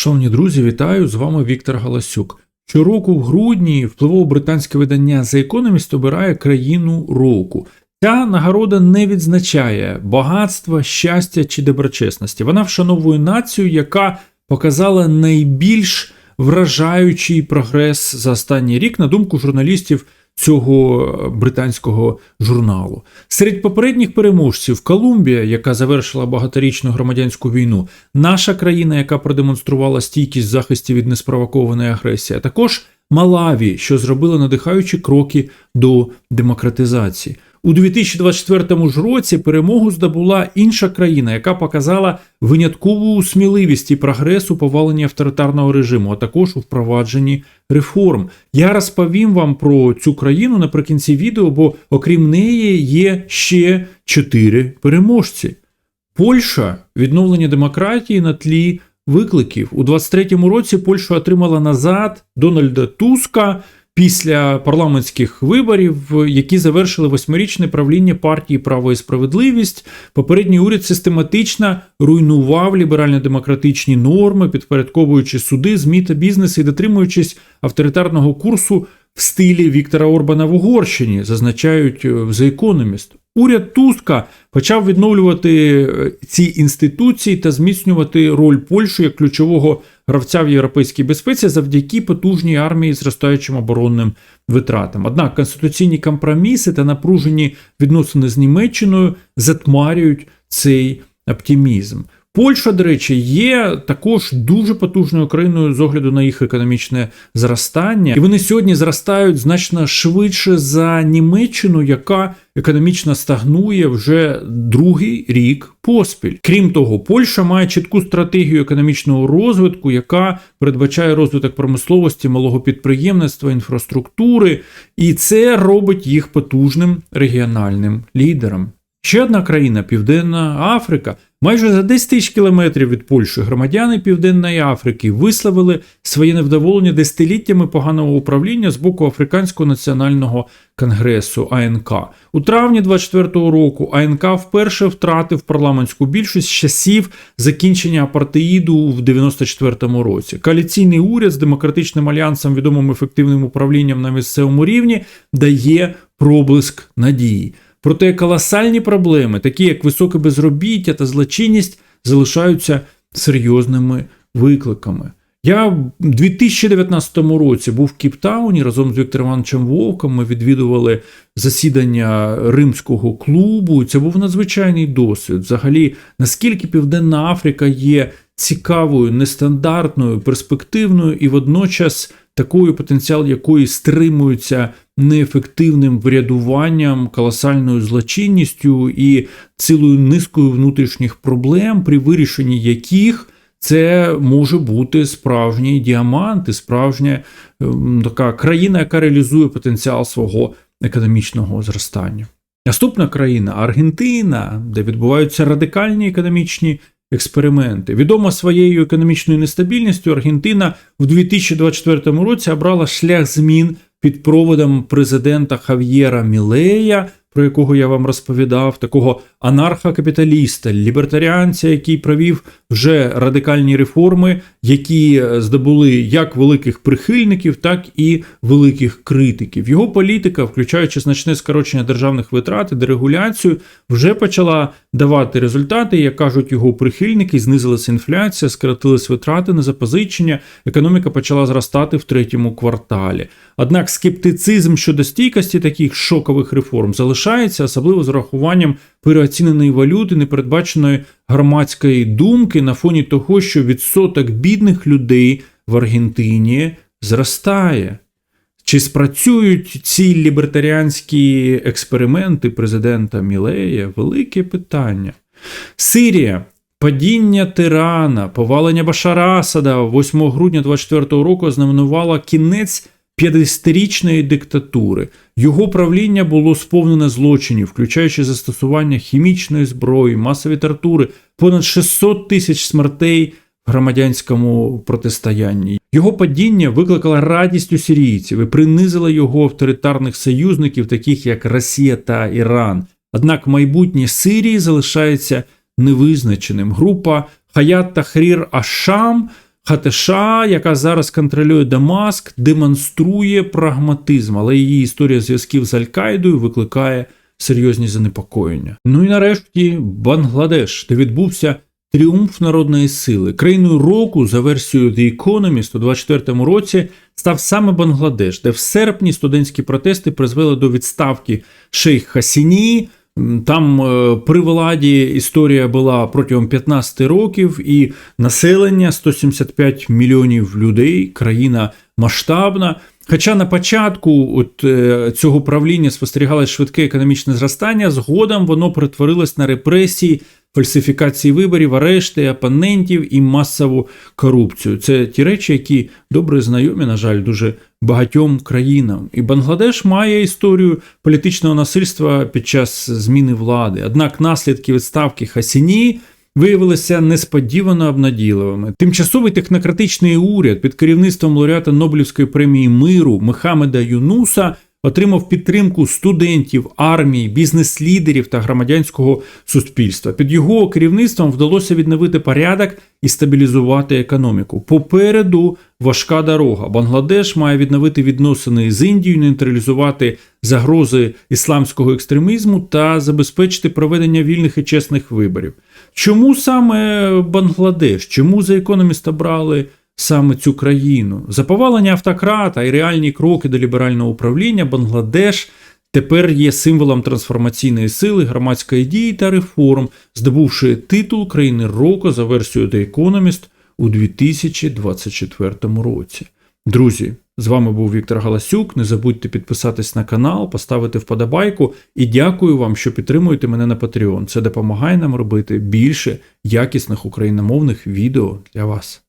Шановні друзі, вітаю! З вами Віктор Галасюк. Щороку в грудні впливове британське видання The Economist обирає країну року. Ця нагорода не відзначає багатства, щастя чи доброчесності. Вона вшановує націю, яка показала найбільш вражаючий прогрес за останній рік, на думку журналістів цього британського журналу. Серед попередніх переможців Колумбія, яка завершила багаторічну громадянську війну, наша країна, яка продемонструвала стійкість захисті від неспровокованої агресії, а також Малаві, що зробила надихаючі кроки до демократизації. У 2024 ж році перемогу здобула інша країна, яка показала виняткову сміливість і прогрес у поваленні авторитарного режиму, а також у впровадженні реформ. Я розповім вам про цю країну наприкінці відео, бо окрім неї є ще чотири переможці. Польща відновлення демократії на тлі викликів у 23-му році. Польща отримала назад Дональда Туска після парламентських виборів, які завершили восьмирічне правління партії Право і справедливість. Попередній уряд систематично руйнував ліберально-демократичні норми, підпорядковуючи суди, змі та бізнес і дотримуючись авторитарного курсу в стилі Віктора Орбана в Угорщині, зазначають в The Economist. Уряд Туска почав відновлювати ці інституції та зміцнювати роль Польщі як ключового гравця в європейській безпеці завдяки потужній армії зростаючим оборонним витратам. Однак конституційні компроміси та напружені відносини з Німеччиною затмарюють цей оптимізм. Польща, до речі, є також дуже потужною країною з огляду на їх економічне зростання, і вони сьогодні зростають значно швидше за Німеччину, яка економічно стагнує вже другий рік поспіль. Крім того, Польща має чітку стратегію економічного розвитку, яка передбачає розвиток промисловості, малого підприємництва, інфраструктури, і це робить їх потужним регіональним лідером. Ще одна країна Південна Африка. Майже за 10 тисяч кілометрів від Польщі громадяни Південної Африки висловили своє невдоволення десятиліттями поганого управління з боку Африканського національного конгресу АНК. У травні 24-го року АНК вперше втратив парламентську більшість з часів закінчення апартеїду в 94-му році. Коаліційний уряд з демократичним альянсом, відомим ефективним управлінням на місцевому рівні, дає проблиск надії. Проте колосальні проблеми, такі як високе безробіття та злочинність, залишаються серйозними викликами. Я в 2019 році був в Кіптауні разом з Віктором Івановичем Вовком. Ми відвідували засідання римського клубу. Це був надзвичайний досвід. Взагалі, наскільки Південна Африка є цікавою, нестандартною, перспективною і водночас такою потенціал якої стримується неефективним врядуванням, колосальною злочинністю і цілою низкою внутрішніх проблем, при вирішенні яких це може бути справжній діамант і справжня ем, така країна, яка реалізує потенціал свого економічного зростання. Наступна країна Аргентина, де відбуваються радикальні економічні експерименти. Відома своєю економічною нестабільністю, Аргентина в 2024 році обрала шлях змін під проводом президента Хав'єра Мілея про якого я вам розповідав, такого анархокапіталіста, лібертаріанця, який провів вже радикальні реформи, які здобули як великих прихильників, так і великих критиків. Його політика, включаючи значне скорочення державних витрат і дерегуляцію, вже почала давати результати. Як кажуть його прихильники, знизилася інфляція, скоротились витрати на запозичення, економіка почала зростати в третьому кварталі. Однак скептицизм щодо стійкості таких шокових реформ залишається залишається, особливо з урахуванням переоціненої валюти, непередбаченої громадської думки на фоні того, що відсоток бідних людей в Аргентині зростає. Чи спрацюють ці лібертаріанські експерименти президента Мілея? Велике питання. Сирія. Падіння тирана, повалення Башара Асада 8 грудня 2024 року ознаменувало кінець 50-річної диктатури. Його правління було сповнене злочинів, включаючи застосування хімічної зброї, масові тортури, понад 600 тисяч смертей в громадянському протистоянні. Його падіння викликало радість у сирійців і принизило його авторитарних союзників, таких як Росія та Іран. Однак майбутнє Сирії залишається невизначеним. Група Хаят Тахрір Ашам ХТШ, яка зараз контролює Дамаск, демонструє прагматизм, але її історія зв'язків з Аль-Каїдою викликає серйозні занепокоєння. Ну і нарешті Бангладеш, де відбувся тріумф народної сили. Країною року за версією The Economist у 2024 році став саме Бангладеш, де в серпні студентські протести призвели до відставки шейх Хасіні. Там е, при владі історія була протягом 15 років, і населення 175 мільйонів людей, країна масштабна. Хоча на початку от, е, цього правління спостерігалось швидке економічне зростання, згодом воно перетворилось на репресії, фальсифікації виборів, арешти, опонентів і масову корупцію. Це ті речі, які добре знайомі, на жаль, дуже багатьом країнам. І Бангладеш має історію політичного насильства під час зміни влади. Однак наслідки відставки Хасіні виявилися несподівано обнадійливими. Тимчасовий технократичний уряд під керівництвом лауреата Нобелівської премії миру Мехамеда Юнуса отримав підтримку студентів, армії, бізнес-лідерів та громадянського суспільства. Під його керівництвом вдалося відновити порядок і стабілізувати економіку. Попереду важка дорога. Бангладеш має відновити відносини з Індією, нейтралізувати загрози ісламського екстремізму та забезпечити проведення вільних і чесних виборів. Чому саме Бангладеш? Чому за економіста брали саме цю країну? За повалення автократа і реальні кроки до ліберального управління Бангладеш тепер є символом трансформаційної сили, громадської дії та реформ, здобувши титул країни року за версією The Economist у 2024 році. Друзі, з вами був Віктор Галасюк. Не забудьте підписатись на канал, поставити вподобайку і дякую вам, що підтримуєте мене на Patreon. Це допомагає нам робити більше якісних україномовних відео для вас.